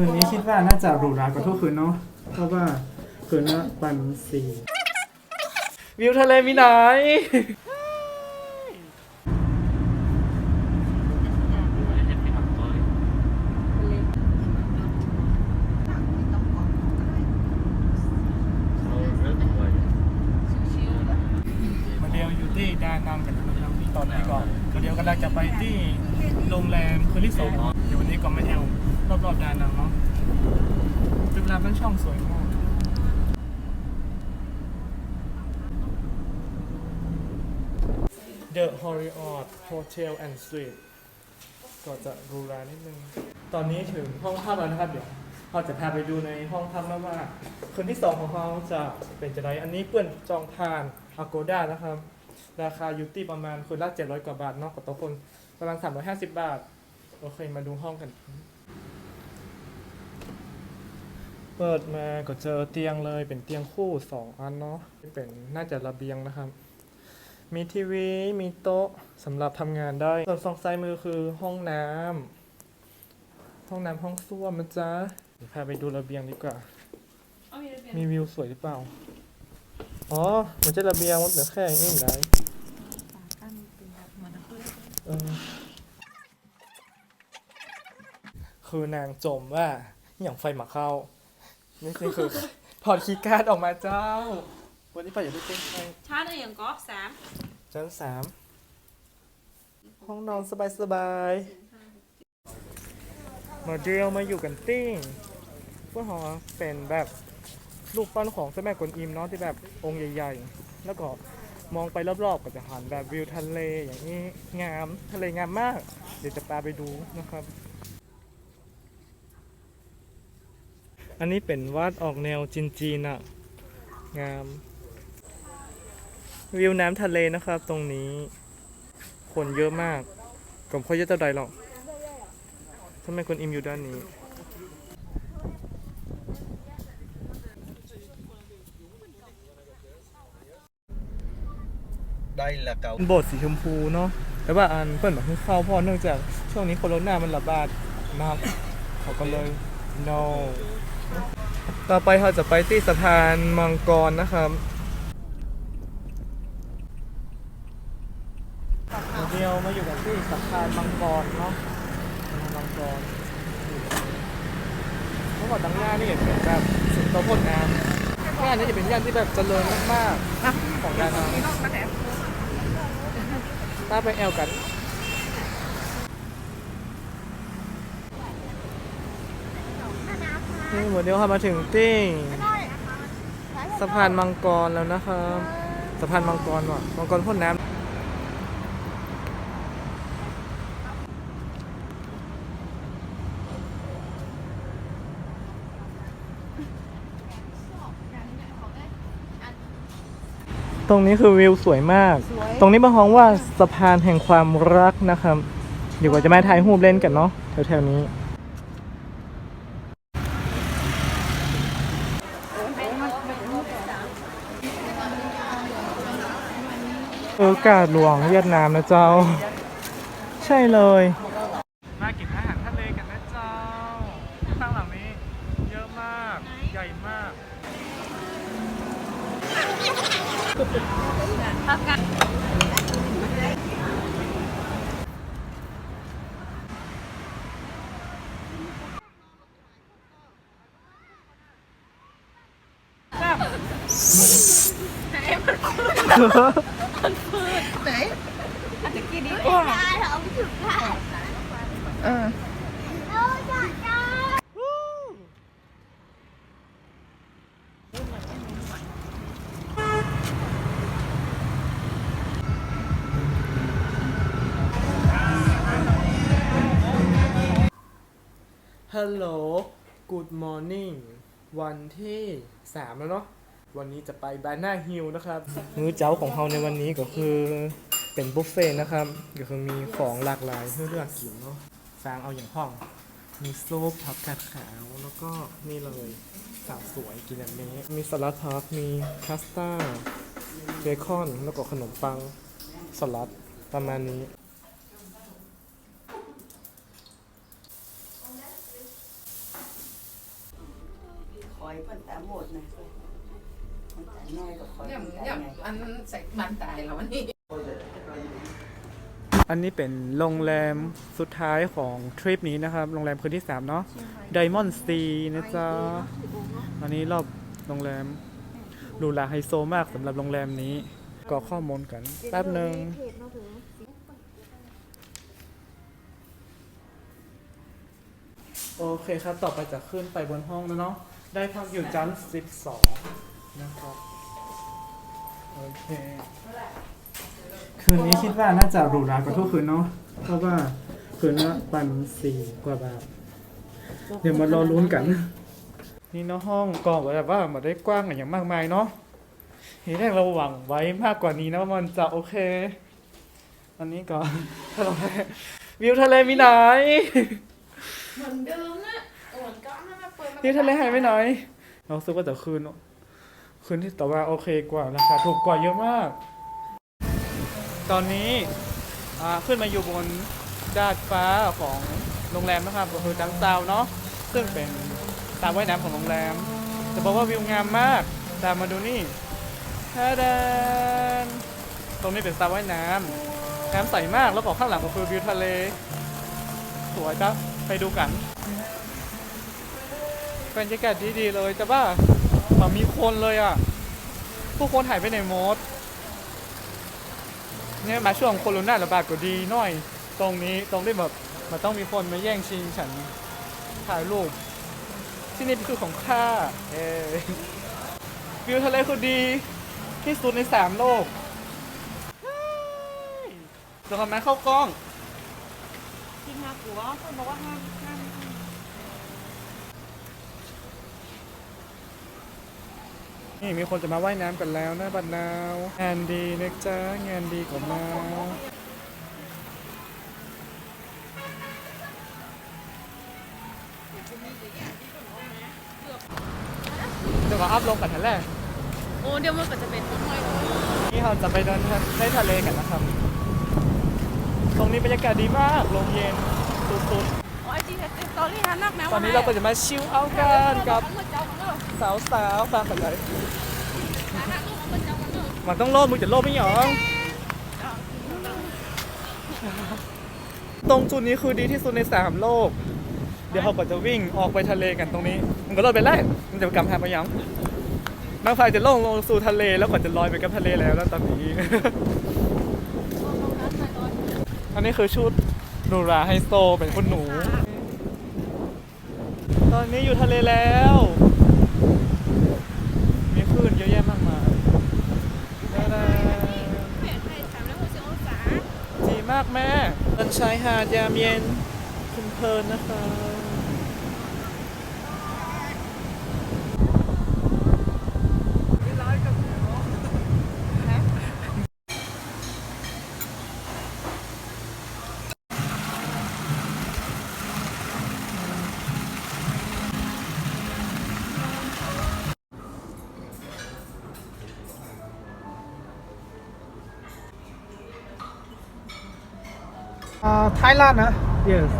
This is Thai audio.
คืนนี้คิดว่าน่าจะหรูหรากว่าทุกคืนเนาะ เพราะว่าคืนละปันสี่วิวทะเลมีไหน มาเดียวอยู่ที่ดานังกันตอนนี้ก็มาเดียวกำลังจะไปที่โรงแรมคืนที่สองเดี๋ยววันนี้ก็ไมาแอล รอบๆดานังเนาะเป็นเวลาเป็นช่องสวยมาก The Horiot Hotel and Suite ก็จะรูหรานิดนึง ตอนนี้ถึงห้องพักแล้วนะครับ เดี๋ยวเราจะพาไปดูในห้องพักแล้วว่า คืนที่สองของเราจะเป็นจะไรอันนี้เปื่อนจองผ่าน Agoda นะครับ ราคาอยู่ที่ประมาณคืนละ700 กว่าบาทเนอกกับต่อคนประมาณ350 บาท โอเค มาดูห้องกัน เปิดมาก็เจอเตียงเลยเป็นเตียงคู่สองอันเนาะเป็นน่าจะระเบียงนะครับ มีทีวีมีโต๊ะสำหรับทำงานได้ ส่วนฝั่งซ้ายมือคือห้องน้ำห้องน้ำห้องส้วมนะจ๊ะเดี๋ยวพาไปดูระเบียงดีกว่า มีวิวสวยหรือเปล่า อ๋อมันจะระเบียงมันเหลือแค่นี้ได้เออคือนางจมว่าอย่างไฟหมาเข้า นี่นี่คือถอดคีย์การ์ดออกมาเจ้า วันนี้ไปอย่าไปเต้นไปช้าหนึ่งอย่างก็สามชั้นสามห้องนอนสบายสบายๆมาเดียวมาอยู่กันติ้งพวกหอเป็นแบบรูปปั้นของเจ้าแม่กวนอิมเนาะที่แบบองค์ใหญ่ ๆ แล้วก็มองไปรอบๆก็จะหันแบบวิวทะเลอย่างนี้งามทะเลงามมาก เดี๋ยวจะพาไปดูนะครับ อันนี้เป็นวาดออกแนวจีนๆอะงาม วิวน้ำทะเลนะครับตรงนี้ คนเยอะมากผมค่อยเยอะเท่าใดหรอกทำไมคนอิมอยู่ด้านนี้ đây là cầu เป็นโบสถ์สีชมพูเนาะแต่ว่าอันเปิดมาเพิ่งเข้าเพราะเนื่องจากช่วงนี้โคโรนามันระบาดมาก เขาก็เลย no ต่อไปเราจะไปที่สะพานมังกรนะครับเดียวมาอยู่กันที่สะพานมังกรเนาะสะพานมังกรเมื่อก่อนตั้งหน้านี่เห็นเป็นแบบสุดโตพ่นน้ำย่านนี้จะเป็นย่านที่แบบเจริญมากๆของดานาป้าไปแอลกัน นี่หมดเดียวค่ะมาถึงติ้งสะพานมังกรแล้วนะครับสะพานมังกรว่ะมังกรพ่นน้ำตรงนี้คือวิวสวยมาก ตรงนี้มาฮ้องว่าสะพานแห่งความรักนะครับ เดี๋ยวก็จะมาถ่ายรูปเล่นกันเนาะแถวๆนี้ เออกาดหลวงเวียดนามนะเจ้า ใช่เลยมากินอาหารทะเลกันนะเจ้าข้างหลังนี้เยอะมาก ใหญ่มากอา จจะกินนี้ฮัลโหล Good morning วันที่ 3 แล้วเนาะ วันนี้จะไปบานาฮิลนะครับ มื้อเจ้าของเราในวันนี้ก็คือ เป็นบุฟเฟ่ต์นะครับก็คือมีของหลากหลายให้เลือกกินเนาะฟางเอาอย่างห้อง มีซุปผักกาดขาวแล้วก็นี่เลยสาวสวยกินแบบนี้ มีสลัดพักมีพาสต้าเบคอนแล้วก็ขนมปังสลัดประมาณนี้นอยเพิ่นตามหมดนะมันจ่ายน้อยก็คอยเนี่ยมันจ่ายเนี่ยไงอันใส่มันตายแล้ววันนี้ อันนี้เป็นโรงแรมสุดท้ายของทริปนี้นะครับ โรงแรมคืนที่ 3 เนาะ Diamond Sea นะจ๊ะ อันนี้รอบโรงแรมหรูหราไฮโซมากสำหรับโรงแรมนี้กรอกข้อมูลกันแป๊บหนึ่งโอเคครับ ต่อไปจะขึ้นไปบนห้องแล้วเนาะ ได้พักอยู่ชั้น12 นะครับ โอเค คืนนี้คิดว่าน่าจะหรูหรากว่าทุกคืนเนาะเพราะว่าคืนละปันสี่กว่าบาท เดี๋ยวมารอลุ้นกัน นี่เนาะห้องก็แบบว่าไมาได้กว้างอย่างมากมายเนาะทีแรกเราหวังไว้มากกว่านี้นะว่ามันจะโอเค อันนี้ก่อนทะเลวิวทะเลมีไหนเหมือนเดิมนะเหมือนก้อนนะมาเปิดมาวิวทะเลหายไปไหนเราซื้อว่าแต่คืน คืนที่แต่ว่าโอเคกว่าราคาถูกกว่าเยอะมาก ตอนนี้ขึ้นมาอยู่บนดาดฟ้าของโรงแรมนะครับก็คือจังซาวเนาะซึ่งเป็นสระว่ายน้ำของโรงแรมจะบอกว่าวิวงามมากตามมาดูนี่ฮาดานตรงนี้เป็นสระว่ายน้ำน้ำใสมากแล้วก็ข้างหลังก็คือวิวทะเล สวยจ้ะไปดูกันบรรยากาศดีๆเลยแต่ว่ามันมีคนเลยอะ ผู้คนหายไปไหนหมด เนี่ยมาช่วงโควิดระบาดก็ดีหน่อย ตรงนี้ตรงที่แบบมันต้องมีคนมาแย่งชิงฉันถ่ายรูปที่นี่คือของข้าเอวิวทะเลคือดี ที่สุดในสามโลกเฮ้ยจะทำไมเข้ากล้องที่น่ากลัวคนบอกว่าห้ามห้าม นี่มีคนจะมาว่ายน้ำกันแล้วนะบัดนาวงานดีนะจ๊ะงานดีของมาเดี๋ยวก็อัพลงกันทันแรกโอ้เดี๋ยวมันก็จะเป็นห้อยนี่เราจะไปเดินในทะเลกันนะครับ ตรงนี้บรรยากาศดีมากลมเย็นสุดโอ้ไอจีสตอรี่ฮะนักแมวๆตอนนี้เราก็จะมาชิลเอาท์กันกับ เจ้ากันเนอะสาวฟังกันเลยหาทางลูกมันมันต้องโลดมึงจะโลดไม่หยองตรงจุดนี้คือดีที่สุดในสามโลก เดี๋ยวเขาก็จะวิ่งออกไปทะเลกันตรงนี้มันก็โลอยไปไล่มันจะกำทางไปยังบางฝ่ายจะล่องลงสู่ทะเลแล้วก็จะลอยไปกับทะเลแล้วแล้วตอนนี้ อันนี้คือชุดหรูราไฮโซเป็นคุณหนู ตอนนี้อยู่ทะเลแล้ว มีคลื่นเยอะแยะมากมายบ๊ายบาย เปลี่ยนไปสามร้อยหกสิบองศา ดีมากแม่ บนชายหาดยามเย็นคุณเพลินนะคะ Uh, Thailand, huh? Yes.